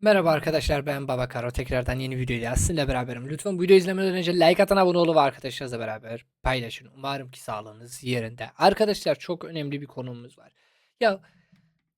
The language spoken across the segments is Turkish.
Merhaba arkadaşlar ben Baba Karo tekrardan yeni videoyla sizinle beraberim. Lütfen bu videoyu izlemeden önce like atan abone olun ve arkadaşlarınızla beraber paylaşın. Umarım ki sağlığınız yerinde. Arkadaşlar çok önemli bir konumuz var. Ya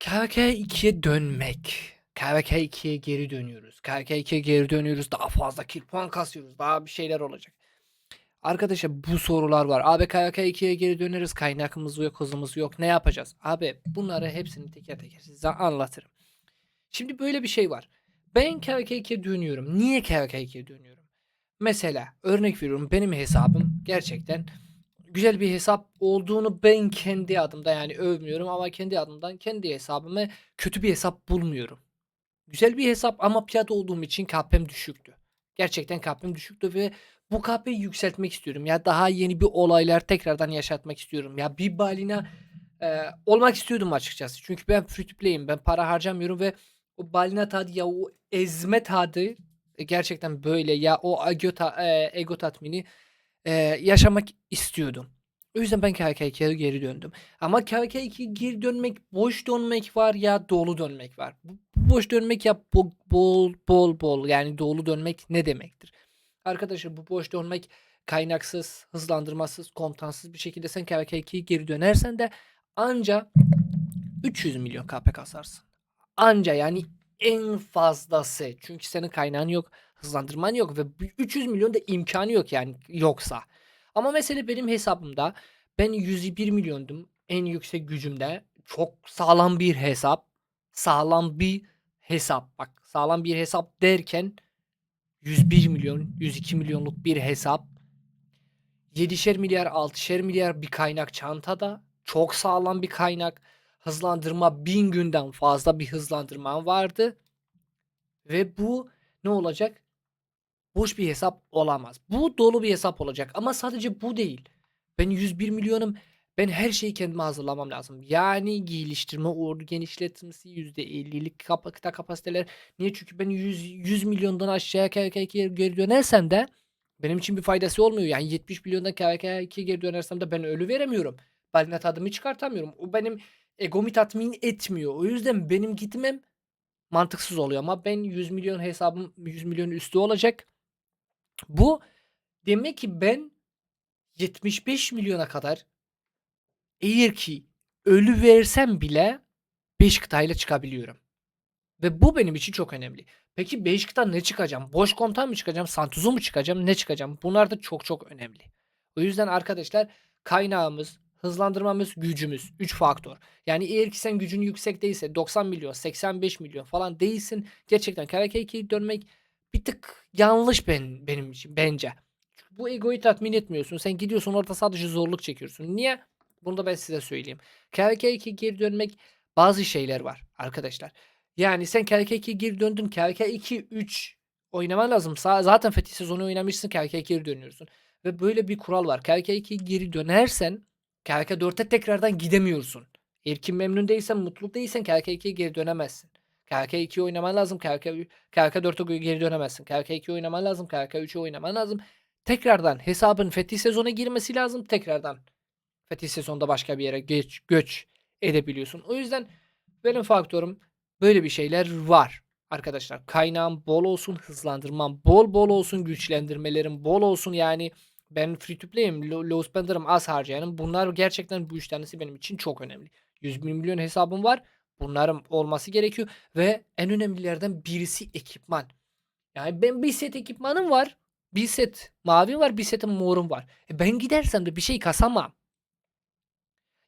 KVK 2'ye dönmek. KVK 2'ye geri dönüyoruz. KVK 2'ye geri dönüyoruz. Daha fazla kill puan kasıyoruz. Daha bir şeyler olacak. Arkadaşlar bu sorular var. Abi KVK 2'ye geri döneriz. Kaynakımız yok, hızımız yok. Ne yapacağız? Abi bunları hepsini teker teker size anlatırım. Şimdi böyle bir şey var. Ben KVK2'ye dönüyorum. Niye KVK2'ye dönüyorum? Mesela örnek veriyorum benim hesabım gerçekten güzel bir hesap olduğunu ben kendi adımda yani övmüyorum ama kendi adımdan kendi hesabımı kötü bir hesap bulmuyorum. Güzel bir hesap ama piyat olduğum için KP'm düşüktü. Gerçekten KP'm düşüktü ve bu KP'yi yükseltmek istiyorum. Ya daha yeni bir olaylar tekrardan yaşatmak istiyorum. Ya bir balina e, olmak istiyordum açıkçası. Çünkü ben free to play'im. Ben para harcamıyorum ve o balina tadı ya o ezme tadı e, gerçekten böyle ya o ego, e, ego tatmini e, yaşamak istiyordum. O yüzden ben KK2'ye geri döndüm. Ama KK2'ye geri dönmek, boş dönmek var ya dolu dönmek var. Boş dönmek ya bol bol bol bol yani dolu dönmek ne demektir? Arkadaşlar bu boş dönmek kaynaksız, hızlandırmasız, komutansız bir şekilde sen KK2'ye geri dönersen de anca 300 milyon KP kasarsın. Anca yani en fazlası. Çünkü senin kaynağın yok, hızlandırman yok ve bu 300 milyon da imkanı yok yani yoksa. Ama mesela benim hesabımda ben 101 milyondum en yüksek gücümde. Çok sağlam bir hesap. Sağlam bir hesap. Bak sağlam bir hesap derken 101 milyon, 102 milyonluk bir hesap. 7'şer milyar, 6'şer milyar bir kaynak çantada. Çok sağlam bir kaynak. Hızlandırma 1000 günden fazla bir hızlandırma vardı. Ve bu ne olacak? Boş bir hesap olamaz. Bu dolu bir hesap olacak. Ama sadece bu değil. Ben 101 milyonum. Ben her şeyi kendime hazırlamam lazım. Yani geliştirme, ordu genişletmesi, %50'lik kapakta kapasiteler. Niye? Çünkü ben 100, 100 milyondan aşağıya KVK2'ye geri dönersem de benim için bir faydası olmuyor. Yani 70 milyondan KVK2'ye geri dönersem de ben ölü veremiyorum. Balina tadımı çıkartamıyorum. O benim egomu tatmin etmiyor. O yüzden benim gitmem mantıksız oluyor ama ben 100 milyon hesabım 100 milyon üstü olacak. Bu demek ki ben 75 milyona kadar eğer ki ölü versem bile 5 kıtayla çıkabiliyorum. Ve bu benim için çok önemli. Peki 5 kıta ne çıkacağım? Boş komutan mı çıkacağım? Santuzu mu çıkacağım? Ne çıkacağım? Bunlar da çok çok önemli. O yüzden arkadaşlar kaynağımız, hızlandırmamız, gücümüz 3 faktör. Yani eğer ki sen gücün yüksek değilse 90 milyon, 85 milyon falan değilsin. Gerçekten KVK2'ye dönmek bir tık yanlış ben benim için bence. Bu egoyu tatmin etmiyorsun. Sen gidiyorsun orada sadece zorluk çekiyorsun. Niye? Bunu da ben size söyleyeyim. KVK2 geri dönmek bazı şeyler var arkadaşlar. Yani sen KVK2 geri döndün. KVK2 3 oynaman lazım. Zaten Fethi sezonu oynamışsın. KVK geri dönüyorsun. Ve böyle bir kural var. KVK2 geri dönersen KVK 4'e tekrardan gidemiyorsun. Ki memnun değilsen, mutlu değilsen KVK 2'ye geri dönemezsin. KVK 2'yi oynaman lazım. KVK, KVK 4'e geri dönemezsin. KVK 2'yi oynaman lazım. KVK 3'ü oynaman lazım. Tekrardan hesabın Fethi sezona girmesi lazım. Tekrardan Fethi sezonda başka bir yere geç, göç edebiliyorsun. O yüzden benim faktörüm böyle bir şeyler var. Arkadaşlar kaynağım bol olsun, hızlandırmam bol bol olsun, güçlendirmelerim bol olsun. Yani ben free to play'im, low, spender'ım, az harcayanım. Bunlar gerçekten bu üç tanesi benim için çok önemli. 100 bin milyon hesabım var. Bunların olması gerekiyor. Ve en önemlilerden birisi ekipman. Yani ben bir set ekipmanım var. Bir set mavim var, bir setim morum var. E ben gidersem de bir şey kasamam.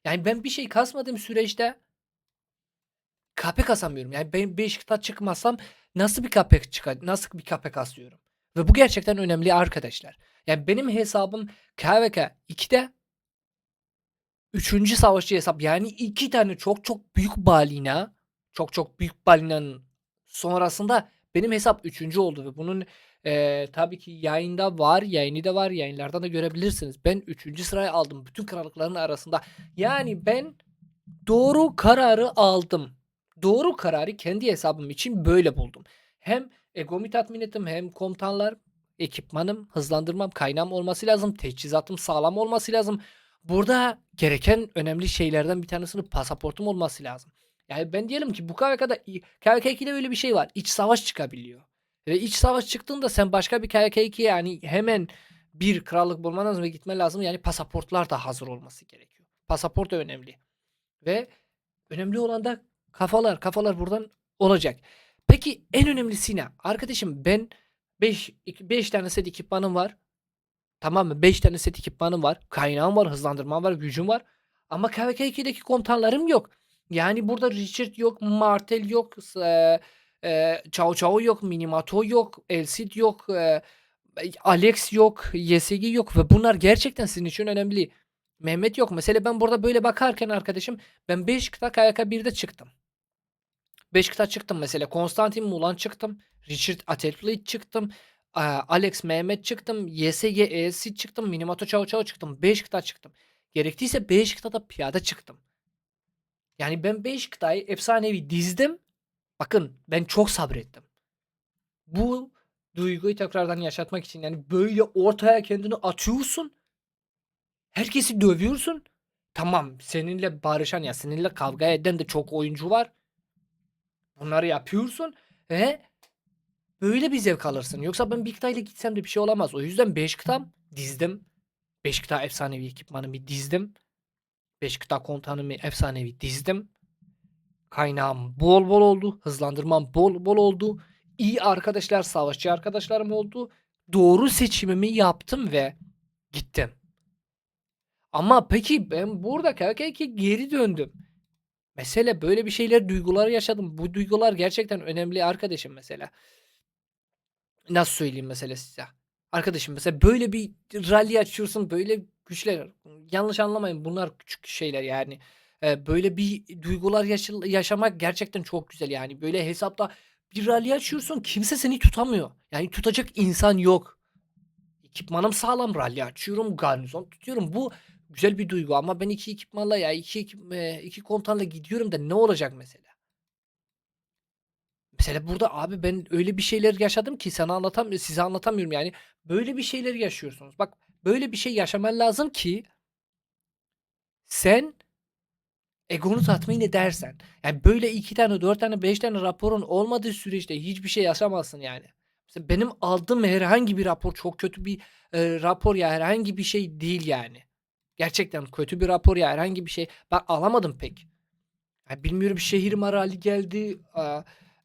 Yani ben bir şey kasmadığım süreçte KP kasamıyorum. Yani ben 5 kıta çıkmazsam nasıl bir KP çıkar, nasıl bir KP kasıyorum? Ve bu gerçekten önemli arkadaşlar. Yani benim hesabım KVK 2'de 3. savaşçı hesap. Yani iki tane çok çok büyük balina, çok çok büyük balinanın sonrasında benim hesap 3. oldu ve bunun eee, tabii ki yayında var, yayını da var, yayınlardan da görebilirsiniz. Ben 3. sırayı aldım bütün krallıkların arasında. Yani ben doğru kararı aldım. Doğru kararı kendi hesabım için böyle buldum. Hem egomu tatmin ettim hem komutanlar, ekipmanım, hızlandırmam, kaynağım olması lazım. Teçhizatım sağlam olması lazım. Burada gereken önemli şeylerden bir tanesinin pasaportum olması lazım. Yani ben diyelim ki bu KVK'da KVK2'de öyle bir şey var. İç savaş çıkabiliyor. Ve iç savaş çıktığında sen başka bir KVK2 yani hemen bir krallık bulman lazım ve gitmen lazım. Yani pasaportlar da hazır olması gerekiyor. Pasaport da önemli. Ve önemli olan da kafalar. Kafalar buradan olacak. Peki en önemlisi ne? Arkadaşım ben 5 5 tane set ekipmanım var. Tamam mı? 5 tane set ekipmanım var. Kaynağım var, hızlandırmam var, gücüm var. Ama KVK2'deki komutanlarım yok. Yani burada Richard yok, Martel yok, e, e, Cao Cao yok, Minimato yok, Elsid yok, e, Alex yok, YSG yok ve bunlar gerçekten sizin için önemli. Mehmet yok. Mesela ben burada böyle bakarken arkadaşım ben 5 kıta KYK1'de çıktım. 5 kıta çıktım mesela. Konstantin Mulan çıktım. Richard Atelfleet çıktım. Aa, Alex Mehmet çıktım. YSG ESC çıktım. Minimato Cao Cao çıktım. 5 kıta çıktım. Gerektiyse 5 kıtada piyade çıktım. Yani ben 5 kıtayı efsanevi dizdim. Bakın ben çok sabrettim. Bu duyguyu tekrardan yaşatmak için yani böyle ortaya kendini atıyorsun. Herkesi dövüyorsun. Tamam seninle barışan ya seninle kavga eden de çok oyuncu var. Bunları yapıyorsun ve böyle bir zevk alırsın. Yoksa ben bir kıtayla gitsem de bir şey olamaz. O yüzden 5 kıtam dizdim. 5 kıta efsanevi ekipmanımı dizdim. 5 kıta komutanımı efsanevi dizdim. Kaynağım bol bol oldu. Hızlandırmam bol bol oldu. İyi arkadaşlar, savaşçı arkadaşlarım oldu. Doğru seçimimi yaptım ve gittim. Ama peki ben burada KK2 geri döndüm. Mesele böyle bir şeyler duygular yaşadım. Bu duygular gerçekten önemli arkadaşım mesela. Nasıl söyleyeyim mesela size? Arkadaşım mesela böyle bir rally açıyorsun böyle güçler. Yanlış anlamayın bunlar küçük şeyler yani. Ee, böyle bir duygular yaşa- yaşamak gerçekten çok güzel yani. Böyle hesapta bir rally açıyorsun kimse seni tutamıyor. Yani tutacak insan yok. Ekipmanım sağlam rally açıyorum garnizon tutuyorum. Bu güzel bir duygu ama ben iki ekipmanla ya iki, e, iki komutanla gidiyorum da ne olacak mesela? Mesela burada abi ben öyle bir şeyler yaşadım ki sana anlatam size anlatamıyorum yani. Böyle bir şeyler yaşıyorsunuz. Bak böyle bir şey yaşaman lazım ki sen egonu tatmin edersen. Yani böyle iki tane, dört tane, beş tane raporun olmadığı süreçte hiçbir şey yaşamazsın yani. Mesela benim aldığım herhangi bir rapor çok kötü bir e, rapor ya herhangi bir şey değil yani. Gerçekten kötü bir rapor ya herhangi bir şey. Ben alamadım pek. Ya bilmiyorum şehir marali geldi.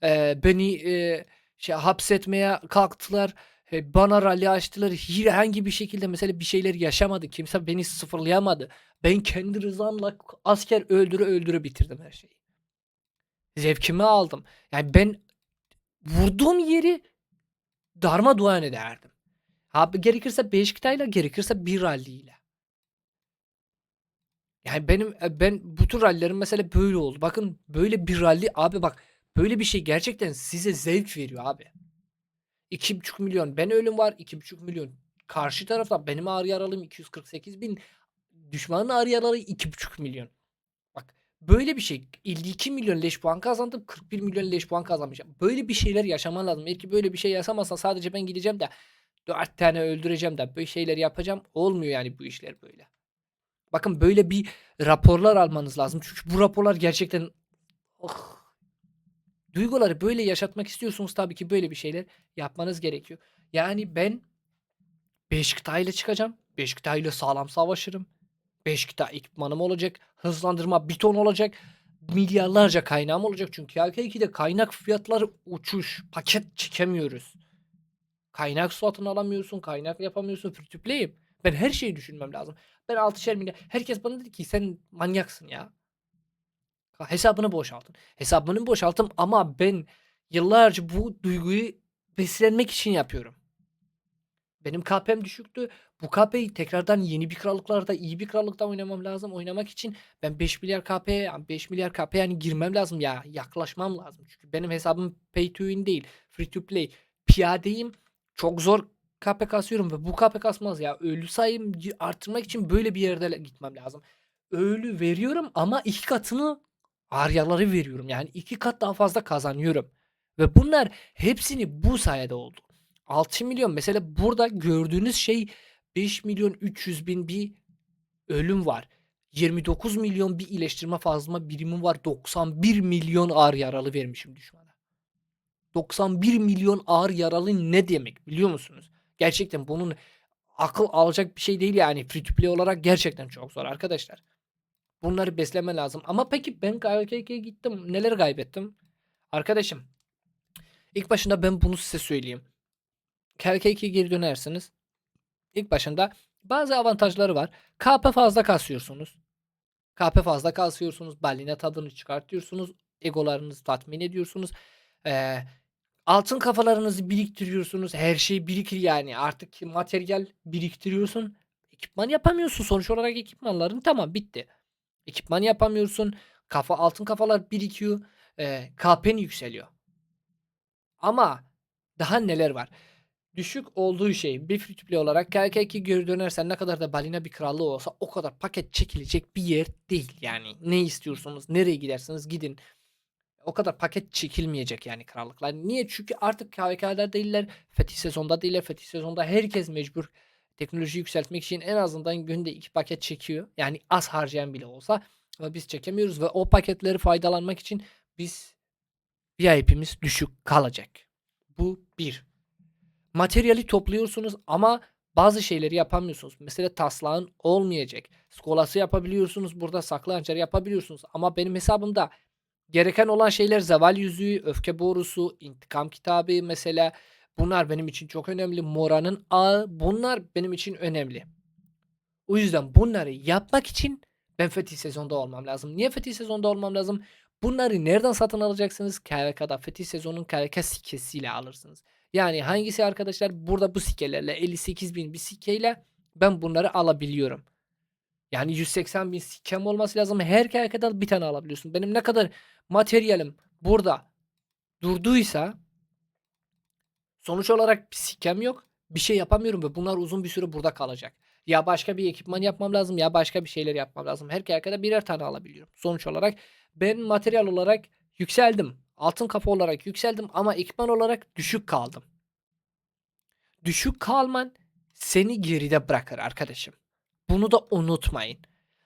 e, beni e, şey hapsetmeye kalktılar. E, bana rally açtılar. Herhangi bir şekilde mesela bir şeyler yaşamadı. Kimse beni sıfırlayamadı. Ben kendi rızamla asker öldüre öldüre bitirdim her şeyi. Zevkimi aldım. Yani ben vurduğum yeri darmadağın ederdim. Abi gerekirse 5 kitayla gerekirse bir rally ile. Yani benim e, ben bu tür rallilerim mesela böyle oldu. Bakın böyle bir rally abi bak böyle bir şey gerçekten size zevk veriyor abi. 2,5 milyon ben ölüm var 2,5 milyon. Karşı tarafta benim ağır yaralım 248 bin. Düşmanın ağır yaraları 2,5 milyon. Bak böyle bir şey 52 milyon leş puan kazandım 41 milyon leş puan kazanmışım. Böyle bir şeyler yaşaman lazım. Eğer ki böyle bir şey yaşamazsan sadece ben gideceğim de 4 tane öldüreceğim de böyle şeyler yapacağım. Olmuyor yani bu işler böyle. Bakın böyle bir raporlar almanız lazım. Çünkü bu raporlar gerçekten oh, duyguları böyle yaşatmak istiyorsunuz tabii ki böyle bir şeyler yapmanız gerekiyor. Yani ben 5 kıtayla çıkacağım. 5 kıtayla sağlam savaşırım. 5 kıta ekipmanım olacak. Hızlandırma biton olacak. Milyarlarca kaynağım olacak. Çünkü HK2'de kaynak fiyatları uçuş. Paket çekemiyoruz. Kaynak satın alamıyorsun. Kaynak yapamıyorsun. Free to play'im. Ben her şeyi düşünmem lazım. Ben 6'şer milyar. Herkes bana dedi ki sen manyaksın ya. Hesabını boşaltın. Hesabını boşalttım ama ben yıllarca bu duyguyu beslenmek için yapıyorum. Benim KP'm düşüktü. Bu KP'yi tekrardan yeni bir krallıklarda iyi bir krallıkta oynamam lazım. Oynamak için ben 5 milyar KP, 5 milyar KP yani girmem lazım ya. Yaklaşmam lazım. Çünkü benim hesabım pay to win değil. Free to play. Piyadeyim. Çok zor KP kasıyorum ve bu KP kasmaz ya. Ölü sayım arttırmak için böyle bir yerde gitmem lazım. Ölü veriyorum ama iki katını aryaları veriyorum. Yani iki kat daha fazla kazanıyorum. Ve bunlar hepsini bu sayede oldu. 6 milyon mesela burada gördüğünüz şey 5 milyon 300 bin bir ölüm var. 29 milyon bir iyileştirme fazla birimi var. 91 milyon ağır yaralı vermişim düşmana. 91 milyon ağır yaralı ne demek biliyor musunuz? Gerçekten bunun akıl alacak bir şey değil yani. Free to play olarak gerçekten çok zor arkadaşlar. Bunları besleme lazım. Ama peki ben KVK'ye gittim. Neler kaybettim? Arkadaşım ilk başında ben bunu size söyleyeyim. KVK'ye geri dönersiniz. İlk başında bazı avantajları var. KP fazla kasıyorsunuz. KP fazla kasıyorsunuz. Balina tadını çıkartıyorsunuz. Egolarınızı tatmin ediyorsunuz. Ee, altın kafalarınızı biriktiriyorsunuz. Her şey birikir yani. Artık materyal biriktiriyorsun. Ekipman yapamıyorsun. Sonuç olarak ekipmanların tamam bitti. Ekipman yapamıyorsun. Kafa altın kafalar birikiyor. Ee, KP'n yükseliyor. Ama daha neler var? Düşük olduğu şey bir free to play olarak KK2 geri dönersen ne kadar da balina bir krallığı olsa o kadar paket çekilecek bir yer değil yani. Ne istiyorsunuz? Nereye gidersiniz? Gidin. O kadar paket çekilmeyecek yani krallıklar. Niye? Çünkü artık KVK'da değiller. Fetih sezonda değiller. Fetih sezonda herkes mecbur teknoloji yükseltmek için en azından günde iki paket çekiyor. Yani az harcayan bile olsa. Ama biz çekemiyoruz ve o paketleri faydalanmak için biz VIP'miz düşük kalacak. Bu bir. Materyali topluyorsunuz ama bazı şeyleri yapamıyorsunuz. Mesela taslağın olmayacak. Skolası yapabiliyorsunuz. Burada saklı hançer yapabiliyorsunuz. Ama benim hesabımda gereken olan şeyler zeval yüzüğü, öfke borusu, intikam kitabı mesela. Bunlar benim için çok önemli. Mora'nın ağı bunlar benim için önemli. O yüzden bunları yapmak için ben Fetih sezonda olmam lazım. Niye Fetih sezonda olmam lazım? Bunları nereden satın alacaksınız? KVK'da Fetih sezonun KVK sikesiyle alırsınız. Yani hangisi arkadaşlar? Burada bu sikelerle 58 bin bir sikeyle ben bunları alabiliyorum. Yani 180 bin sikem olması lazım. Her KVK'da bir tane alabiliyorsun. Benim ne kadar materyalim burada durduysa sonuç olarak bir sikem yok. Bir şey yapamıyorum ve bunlar uzun bir süre burada kalacak. Ya başka bir ekipman yapmam lazım ya başka bir şeyler yapmam lazım. Her KVK'da birer tane alabiliyorum. Sonuç olarak ben materyal olarak yükseldim. Altın kafa olarak yükseldim ama ekipman olarak düşük kaldım. Düşük kalman seni geride bırakır arkadaşım. Bunu da unutmayın.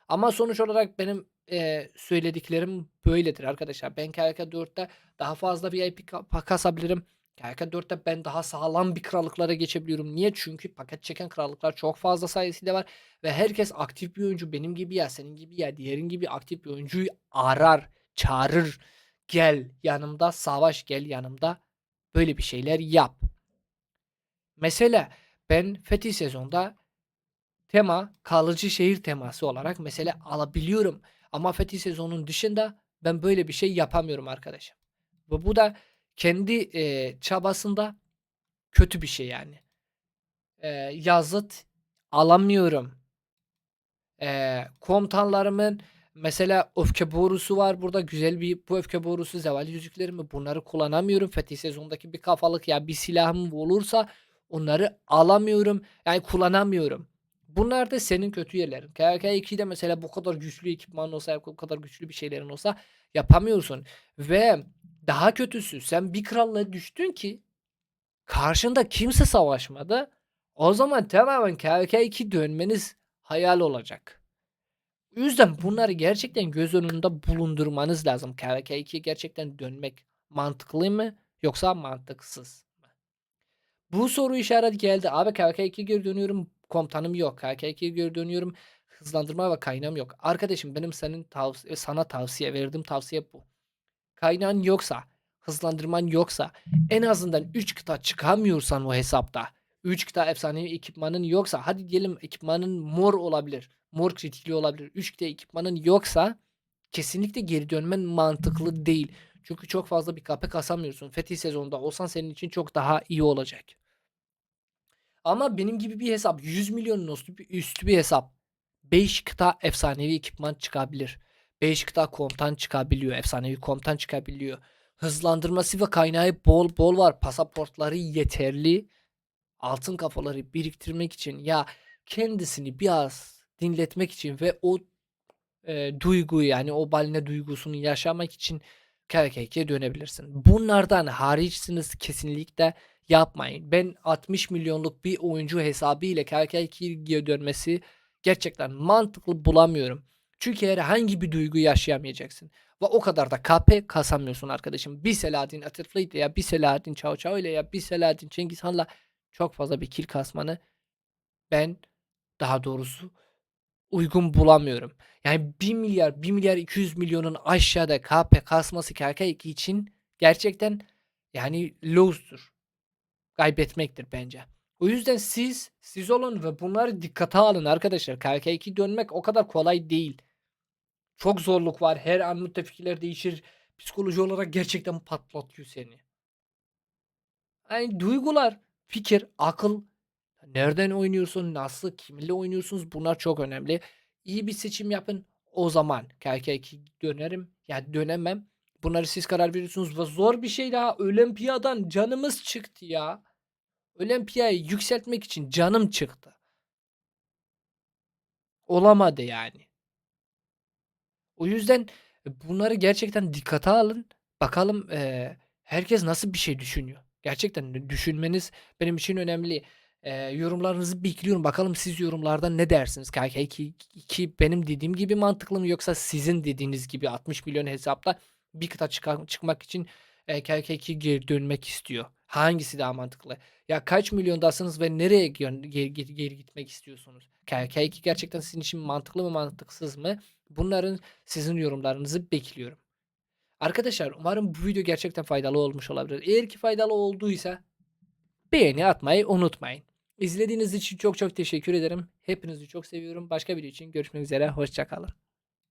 Ama sonuç olarak benim e, söylediklerim böyledir arkadaşlar. Ben KVK 4'te daha fazla VIP ka- kasabilirim. KVK 4'te ben daha sağlam bir krallıklara geçebiliyorum. Niye? Çünkü paket çeken krallıklar çok fazla sayısıyla var. Ve herkes aktif bir oyuncu. Benim gibi ya, senin gibi ya, diğerin gibi aktif bir oyuncuyu arar, çağırır. Gel yanımda savaş, gel yanımda böyle bir şeyler yap. Mesela ben Fetih sezonda tema kalıcı şehir teması olarak mesela alabiliyorum. Ama Fetih sezonun dışında ben böyle bir şey yapamıyorum arkadaşım. Ve bu da kendi e, çabasında kötü bir şey yani. E, yazıt alamıyorum. E, komutanlarımın mesela öfke borusu var burada güzel bir bu öfke borusu zeval yüzüklerimi bunları kullanamıyorum. Fetih sezondaki bir kafalık ya bir silahım olursa onları alamıyorum. Yani kullanamıyorum. Bunlar da senin kötü yerlerin. KK 2'de mesela bu kadar güçlü ekipman olsa, bu kadar güçlü bir şeylerin olsa yapamıyorsun. Ve daha kötüsü sen bir krallığa düştün ki karşında kimse savaşmadı. O zaman tamamen KK 2 dönmeniz hayal olacak. O yüzden bunları gerçekten göz önünde bulundurmanız lazım. KK 2'ye gerçekten dönmek mantıklı mı yoksa mantıksız mı? Bu soru işareti geldi. Abi KK 2'ye geri dönüyorum komutanım yok. KK2'ye geri dönüyorum. Hızlandırma ve kaynağım yok. Arkadaşım benim senin tavsiye, sana tavsiye verdiğim tavsiye bu. Kaynağın yoksa, hızlandırman yoksa en azından 3 kıta çıkamıyorsan o hesapta 3 kıta efsanevi ekipmanın yoksa hadi diyelim ekipmanın mor olabilir. Mor kritikli olabilir. 3 kıta ekipmanın yoksa kesinlikle geri dönmen mantıklı değil. Çünkü çok fazla bir KP kasamıyorsun. Fetih sezonunda olsan senin için çok daha iyi olacak. Ama benim gibi bir hesap 100 milyonun üstü bir, üstü bir hesap. 5 kıta efsanevi ekipman çıkabilir. 5 kıta komutan çıkabiliyor. Efsanevi komutan çıkabiliyor. Hızlandırması ve kaynağı bol bol var. Pasaportları yeterli. Altın kafaları biriktirmek için ya kendisini biraz dinletmek için ve o e, duyguyu yani o balina duygusunu yaşamak için KKK'ye dönebilirsin. Bunlardan hariçsiniz kesinlikle yapmayın. Ben 60 milyonluk bir oyuncu hesabı ile KK2'ye dönmesi gerçekten mantıklı bulamıyorum. Çünkü herhangi bir duygu yaşayamayacaksın. Ve o kadar da KP kasamıyorsun arkadaşım. Bir Selahattin Atatürk ya bir Selahattin Çavuşoğlu ile ya bir Selahattin Cengiz Han'la çok fazla bir kill kasmanı ben daha doğrusu uygun bulamıyorum. Yani 1 milyar 1 milyar 200 milyonun aşağıda KP kasması KK2 için gerçekten yani lose'dur. Kaybetmektir bence. O yüzden siz siz olun ve bunları dikkate alın arkadaşlar. KK2 dönmek o kadar kolay değil. Çok zorluk var. Her an müttefikler değişir. Psikoloji olarak gerçekten patlatıyor seni. Yani duygular, fikir, akıl. Nereden oynuyorsun, nasıl, kiminle oynuyorsunuz bunlar çok önemli. İyi bir seçim yapın. O zaman KK2 dönerim. Ya dönemem. Bunları siz karar veriyorsunuz. Ve zor bir şey daha. Olimpiyadan canımız çıktı ya. Olimpiyayı yükseltmek için canım çıktı. Olamadı yani. O yüzden bunları gerçekten dikkate alın. Bakalım eee, herkes nasıl bir şey düşünüyor. Gerçekten düşünmeniz benim için önemli. Eee, yorumlarınızı bekliyorum. Bakalım siz yorumlarda ne dersiniz? KK2 benim dediğim gibi mantıklı mı yoksa sizin dediğiniz gibi 60 milyon hesapla bir kıta çıka- çıkmak için KK2 geri dönmek istiyor. Hangisi daha mantıklı? Ya kaç milyondasınız ve nereye geri, geri- geri gitmek istiyorsunuz? KK2 gerçekten sizin için mantıklı mı mantıksız mı? Bunların sizin yorumlarınızı bekliyorum. Arkadaşlar umarım bu video gerçekten faydalı olmuş olabilir. Eğer ki faydalı olduysa beğeni atmayı unutmayın. İzlediğiniz için çok çok teşekkür ederim. Hepinizi çok seviyorum. Başka video için görüşmek üzere. Hoşçakalın.